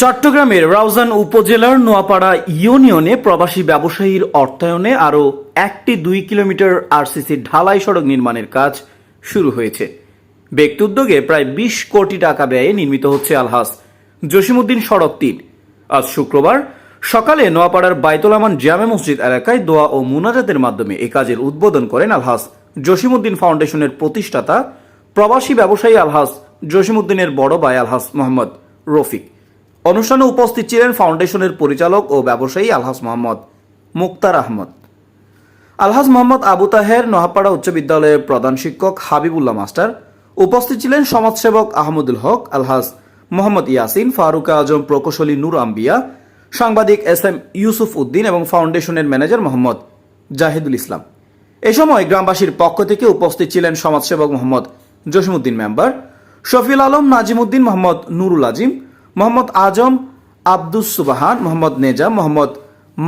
চট্টগ্রামের রাউজান উপজেলার নোয়াপাড়া ইউনিয়নে প্রবাসী ব্যবসায়ীর অর্থায়নে আরও একটি দুই কিলোমিটার আরসিসি ঢালাই সড়ক নির্মাণের কাজ শুরু হয়েছে। ব্যক্তি উদ্যোগে প্রায় বিশ কোটি টাকা ব্যয়ে নির্মিত হচ্ছে আলহাস জসিমুদ্দিন সড়ক তিন। আজ শুক্রবার সকালে নোয়াপাড়ার বাইতুল আমান জামে মসজিদ এলাকায় দোয়া ও মুনাজাতের মাধ্যমে এ কাজের উদ্বোধন করেন আলহাস জসিমুদ্দিন ফাউন্ডেশনের প্রতিষ্ঠাতা প্রবাসী ব্যবসায়ী আলহাস জসিমুদ্দিনের বড় ভাই আলহাস মোহাম্মদ রফিক। অনুষ্ঠানে উপস্থিত ছিলেন ফাউন্ডেশনের পরিচালক ও ব্যবসায়ী আলহাস মোহাম্মদ মুক্তার আহমদ। আলহাজ মোহাম্মদ আবু তাহের নোহাপাড়া উচ্চ বিদ্যালয়ের প্রধান শিক্ষক হাবিবুল্লাহ মাস্টার। উপস্থিত ছিলেন সমাজসেবক আহমদুল হক, আলহাজ মোহাম্মদ ইয়াসিন, ফারুক আজম, প্রকৌশলী নূর আম্বিয়া, সাংবাদিক এস এম ইউসুফ উদ্দিন এবং ফাউন্ডেশনের ম্যানেজার মোহাম্মদ জাহিদুল ইসলাম। এ সময় গ্রামবাসীর পক্ষ থেকে উপস্থিত ছিলেন সমাজসেবক মোহাম্মদ জসিমুদ্দিন মেম্বার শফিল আলম নাজিমুদ্দিন মোহাম্মদ নুরুল আজিম মোহাম্মদ আজম আব্দুস সুবাহান, মোহাম্মদ নেজা মোহাম্মদ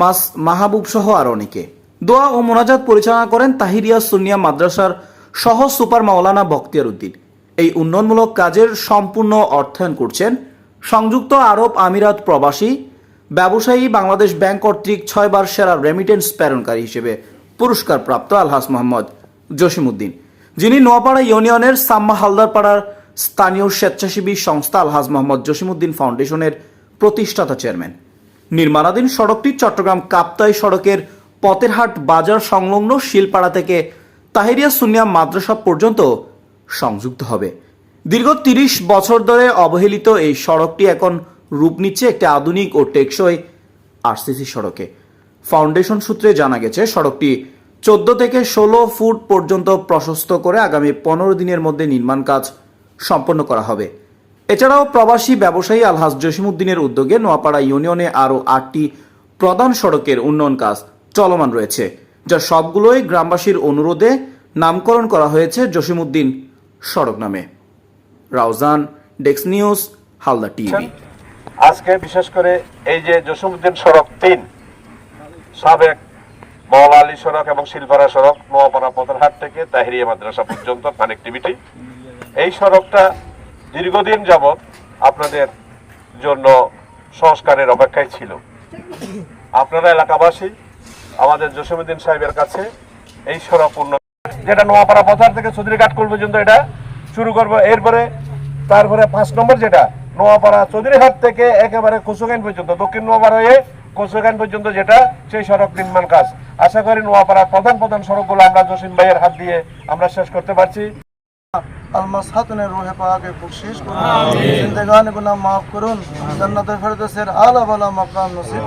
মাস, মাহবুব সহ আর অনেকে। দোয়া ও মোনাজাত পরিচালনা করেন তাহিরিয়া সুনিয়া মাদ্রাসার সহ সুপার মাওলানা বখতিয়ার উদ্দিন। এই উন্নয়নমূলক কাজের সম্পূর্ণ অর্থায়ন করছেন সংযুক্ত আরব আমিরাত প্রবাসী, ব্যবসায়ী বাংলাদেশ ব্যাংক কর্তৃক ছয়বার সেরা রেমিটেন্স প্রেরণকারী হিসেবে পুরস্কার প্রাপ্ত আলহাস মোহাম্মদ জসিমউদ্দিন। যিনি নোয়াপাড়া ইউনিয়নের সাম্মা হালদার পাড়ার স্থানীয় স্বেচ্ছাসেবী সংস্থা আলহাজ মোহাম্মদ জসিমউদ্দিন ফাউন্ডেশনের প্রতিষ্ঠাতা চেয়ারম্যান। নির্মাণাধীন সড়কটি চট্টগ্রাম কাপ্তাই সড়কের পতেরহাট বাজার সংলগ্ন শিলপাড়া থেকে তাহিরিয়া সুনিয়া মাদ্রাসা পর্যন্ত সংযুক্ত হবে। দীর্ঘ তিরিশ বছর ধরে অবহেলিত এই সড়কটি এখন রূপ নিচ্ছে একটি আধুনিক ও টেকসই আরসিসি সড়কে। ফাউন্ডেশন সূত্রে জানা গেছে, সড়কটি চোদ্দ থেকে ষোলো ফুট পর্যন্ত প্রশস্ত করে আগামী পনেরো দিনের মধ্যে নির্মাণ কাজ সম্পন্ন করা হবে। এছাড়াও প্রবাসী ব্যবসায়ী আলহাজ জসিমুদ্দিনের উদ্যোগে নোয়াপাড়া ইউনিয়নে আরও আটটি প্রধান সড়কের উন্নয়ন কাজ চলমান রয়েছে, যা সবগুলোই গ্রামবাসীর অনুরোধে নামকরণ করা হয়েছে জসিমুদ্দিন সড়ক নামে। রাউজান, ডেক্স নিউজ, হালদা টিভি। আজকে বিশেষ করে এই যে জসিমুদ্দিন সড়ক তিন, সাবেক মওলা আলী সড়ক এবং শিলপাড়া সড়ক, নোয়াপাড়া পথরহাট থেকে তাহিরিয়া মাদ্রাসা পর্যন্ত কানেক্টিভিটি এই সড়কটা দীর্ঘদিন যাবৎ আপনাদের জন্য সংস্কারের অপেক্ষায় ছিল। আপনারা এলাকাবাসী, আমাদের জসিমুদ্দিন সাহেবের কাছে এই সড়ক উন্নয়ন যেটা নোয়াপাড়া বাজার থেকে চৌধুরীঘাট কোল পর্যন্ত এটা শুরু করব। এরপরে তারপরে পাঁচ নম্বর যেটা নোয়াপাড়া চৌধুরীহাট থেকে একেবারে কুসুগান পর্যন্ত, দক্ষিণ নোয়াপাড়া হয়ে কুসুগান পর্যন্ত যেটা সেই সড়ক নির্মাণ কাজ। আশা করি নোয়াপাড়ার প্রধান প্রধান সড়কগুলো আমরা জসিম ভাইয়ের হাত দিয়ে আমরা শেষ করতে পারছি। আলমাসহাতুনের রোহে পাকে বকশিশ করুন। জিন্দেগান গুনাহ মাফ করুন। জান্নাতের ফেরদৌসের আলা বালা মাকাম নসিব।